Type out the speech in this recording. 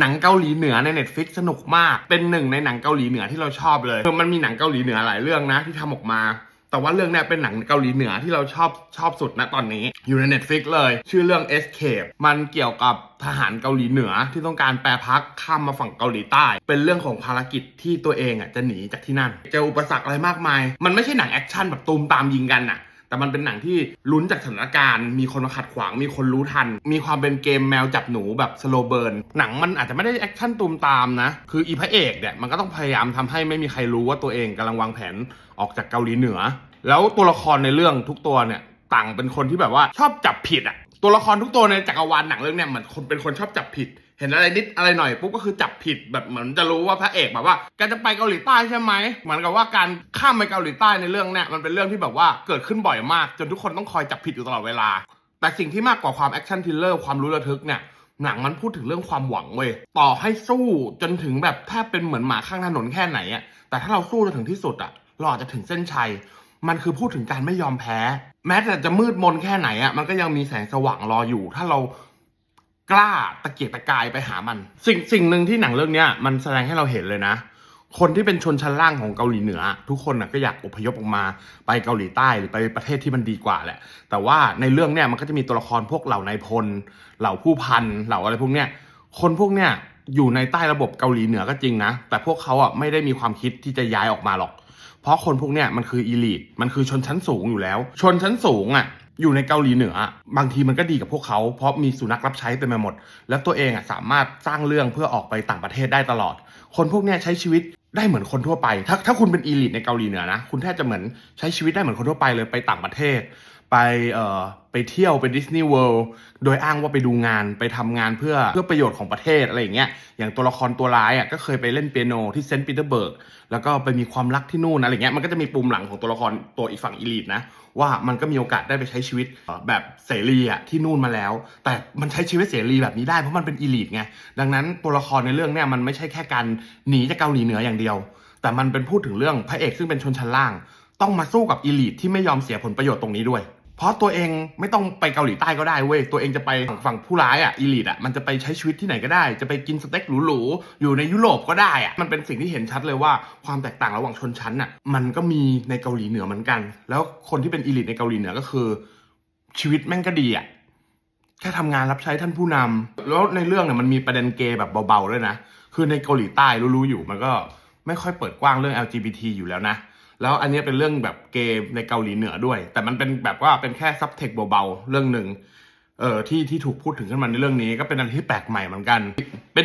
หนังเกาหลีเหนือใน Netflix สนุกมาก เป็นหนึ่งในหนังเกาหลีเหนือที่เราชอบเลยคือมันมีหนังเกาหลีเหนือหลายเรื่องนะที่ทำออกมา แต่ว่าเรื่องเนี้ยเป็นหนังเกาหลีเหนือที่เราชอบชอบสุดนะตอนนี้ อยู่ใน Netflix เลย ชื่อเรื่อง Escape มันเกี่ยวกับทหารเกาหลีเหนือที่ต้องการแปรพักข้ามมาฝั่งเกาหลีใต้ เป็นเรื่องของภารกิจที่ตัวเองอะจะหนีจากที่นั่นเจออุปสรรคอะไรมากมาย มันไม่ใช่หนังแอคชั่นแบบตูมตามยิงกันน่ะ แต่มันเป็นหนังที่ลุ้นจากสถานการณ์ มีคนมาขัดขวาง มีคนรู้ทัน มีความเป็นเกมแมวจับหนูแบบสโลเบิร์น หนังมันอาจจะไม่ได้แอคชั่นตูมตามนะ คืออีพระเอกเนี่ยมันก็ต้องพยายามทำให้ไม่มีใครรู้ว่าตัวเองกำลังวางแผนออกจากเกาหลีเหนือ แล้วตัวละครในเรื่องทุกตัวเนี่ยต่างเป็นคนที่แบบว่าชอบจับผิดอะตัวละครทุกตัวในจักรวาลหนังเรื่องเนี่ยเหมือนคนเป็นคนชอบจับผิด เห็นอะไรนิดอะไรหน่อยปุ๊บก็คือจับผิดแบบเหมือนจะรู้ว่าพระเอกแบบว่าแกจะไปเกาหลีใต้ใช่ไหมเหมือนกับว่าการข้ามไปเกาหลีใต้ในเรื่องเนี่ยมันเป็นเรื่องที่แบบว่าเกิดขึ้นบ่อยมาก จนทุกคนต้องคอยจับผิดอยู่ตลอดเวลา แต่สิ่งที่มากกว่าความแอคชั่นทิลเลอร์ความรู้ระทึกเนี่ยหนังมันพูดถึงเรื่องความหวังเว้ยต่อให้สู้จนถึงแบบแทบเป็นเหมือนหมาข้างถนนแค่ไหนอะแต่ถ้าเราสู้จนถึงที่สุดอะเราอาจจะถึงเส้นชัย มันคือพูดถึงการไม่ยอมแพ้ แม้แต่จะมืดมนแค่ไหนอะมันก็ยังมีแสงสว่างรออยู่ ถ้าเรา กล้าตะเกียกตะกายไปหามัน สิ่งสิ่งหนึ่งที่หนังเรื่องเนี้ยมันแสดงให้เราเห็นเลยนะ คนที่เป็นชนชั้นล่างของเกาหลีเหนือ ทุกคนน่ะก็อยากอพยพออกมาไปเกาหลีใต้หรือไปประเทศที่มันดีกว่าแหละ แต่ว่าในเรื่องเนี้ยมันก็จะมีตัวละครพวกเหล่านายพล เหล่าผู้พันเหล่าอะไรพวกเนี้ยคนพวกเนี้ยอยู่ในใต้ระบบเกาหลีเหนือก็จริงนะ แต่พวกเขาอะไม่ได้มีความคิดที่จะย้ายออกมาหรอก เพราะคนพวกเนี้ยมันคืออีลิทมันคือชนชั้นสูงอยู่แล้ว ชนชั้นสูงอะ อยู่ในเกาหลีเหนือบางทีมันก็ดีกับพวกเขา เพราะมีสุนัขรับใช้เต็มไปหมด แล้วตัวเองอะสามารถสร้างเรื่องเพื่อออกไปต่างประเทศได้ตลอด คนพวกนี้ใช้ชีวิตได้เหมือนคนทั่วไป ถ้าถ้าคุณเป็นอีลิทในเกาหลีเหนือนะ คุณแทบจะเหมือนใช้ชีวิตได้เหมือนคนทั่วไปเลยไปต่างประเทศ ไปเอ่อไปเที่ยวไปดิสนีย์เวิลด์โดยอ้างว่าไปดูงานไปทำงานเพื่อเพื่อประโยชน์ของประเทศอะไรอย่างเงี้ยอย่างตัวละครตัวร้ายอะก็เคยไปเล่นเปียโนที่เซนต์ปีเตอร์เบิร์กแล้วก็ไปมีความรักที่นู่นอะไรเงี้ยมันก็จะมีปุ่มหลังของตัวละครตัวอีกฝั่งอีลิทนะว่ามันก็มีโอกาสได้ไปใช้ชีวิตแบบเสรีอะที่นู่นมาแล้ว แต่มันใช้ชีวิตเสรีแบบนี้ได้เพราะมันเป็นอีลิทไงดังนั้นตัวละครในเรื่องเนี่ยมันไม่ใช่แค่การหนีจากเกาหลีเหนืออย่างเดียว แต่มันเป็นพูดถึงเรื่องพระเอกซึ่งเป็นชนชั้นล่าง ต้องมาสู้กับอีลิทที่ไม่ยอมเสียผลประโยชน์ตรงนี้ด้วย เพราะตัวเองไม่ต้องไปเกาหลีใต้ก็ได้เว้ย ตัวเองจะไปฝั่งผู้ร้ายอะอีลิทอะมันจะไปใช้ชีวิตที่ไหนก็ได้ จะไปกินสเต็กหรูๆอยู่ในยุโรปก็ได้อะมันเป็นสิ่งที่เห็นชัดเลยว่าความแตกต่างระหว่างชนชั้นอะมันก็มีในเกาหลีเหนือเหมือนกัน แล้วคนที่เป็นอีลิทในเกาหลีเหนือก็คือ ชีวิตแม่งก็ดีอะแค่ทำงานรับใช้ท่านผู้นำแล้วในเรื่องเนี่ยมันมีประเด็นเกย์แบบเบาๆด้วยนะคือในเกาหลีใต้รู้ๆอยู่มันก็ไม่ค่อยเปิดกว้างเรื่อง LGBT อยู่แล้วนะ แล้วอันนี้เป็นเรื่องแบบเกมในเกาหลีเหนือด้วย แต่มันเป็นแบบว่าเป็นแค่ซับเทคเบาๆเรื่องหนึ่งเออที่ที่ถูกพูดถึงขึ้นมาในเรื่องนี้ก็เป็นอันที่แปลกใหม่เหมือนกันเป็นหนัง